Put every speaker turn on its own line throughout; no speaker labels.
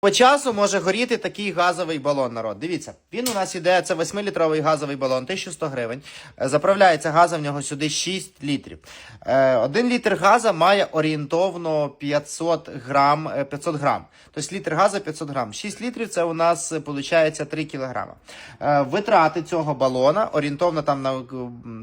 По часу може горіти такий газовий балон, народ. Дивіться, він у нас іде, це 8-літровий газовий балон, 1100 гривень. Е, Заправляється газа в нього сюди 6 літрів. Е, Один літр газа має орієнтовно 500 грам, е, 500 грам. Тобто літр газу 500 грам. 6 літрів це у нас виходить 3 кілограма. Е, Витрати цього балона орієнтовно там на,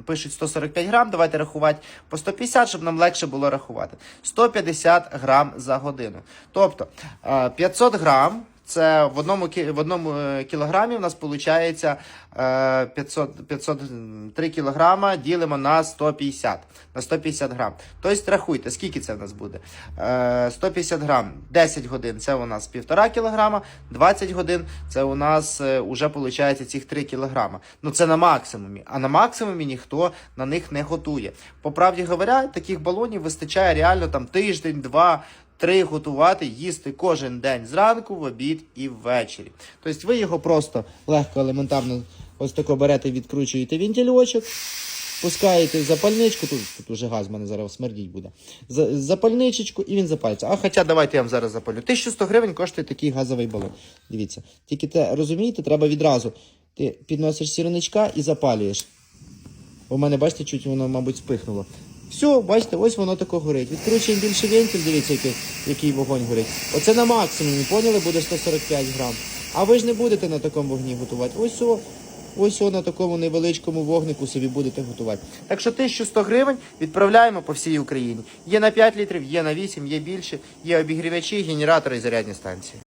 пишуть 145 грам, давайте рахувати по 150, щоб нам легше було рахувати. 150 грам за годину. Тобто е, 500 грам. Це в одному, в одному е, кілограмі у нас виходить 500, 503 кілограма ділимо на 150, на 150 грам. Тобто рахуйте, скільки це в нас буде. Е, 150 грам, 10 годин це у нас 1,5 кілограма, 20 годин це у нас е, уже виходить цих 3 кілограма. Ну це на максимумі, а на максимумі ніхто на них не готує. По правді говоря, таких балонів вистачає реально там тиждень, два. Три готувати, їсти кожен день зранку, в обід і ввечері. Тобто ви його просто легко, елементарно ось тако берете, відкручуєте вентильочок, пускаєте запальничку, тут, тут уже газ в мене зараз смердіть буде. За- Запальничечку і він запалиться. А хоча давайте я вам зараз запалю. 1100 гривень коштує такий газовий балон. Дивіться. Тільки те розумієте, треба відразу. Ти підносиш сірничка і запалюєш. У мене, бачите, чуть воно, мабуть, спихнуло. Все, бачите, ось воно тако горить. Відкручуємо більше вентиль, дивіться, який, який вогонь горить. Оце на максимумі, поняли, буде 145 грам. А ви ж не будете на такому вогні готувати. Ось о, ось о, на такому невеличкому вогнику собі будете готувати. Так що 1100 гривень відправляємо по всій Україні. Є на 5 літрів, є на 8, є більше, є обігрівачі, генератори і зарядні станції.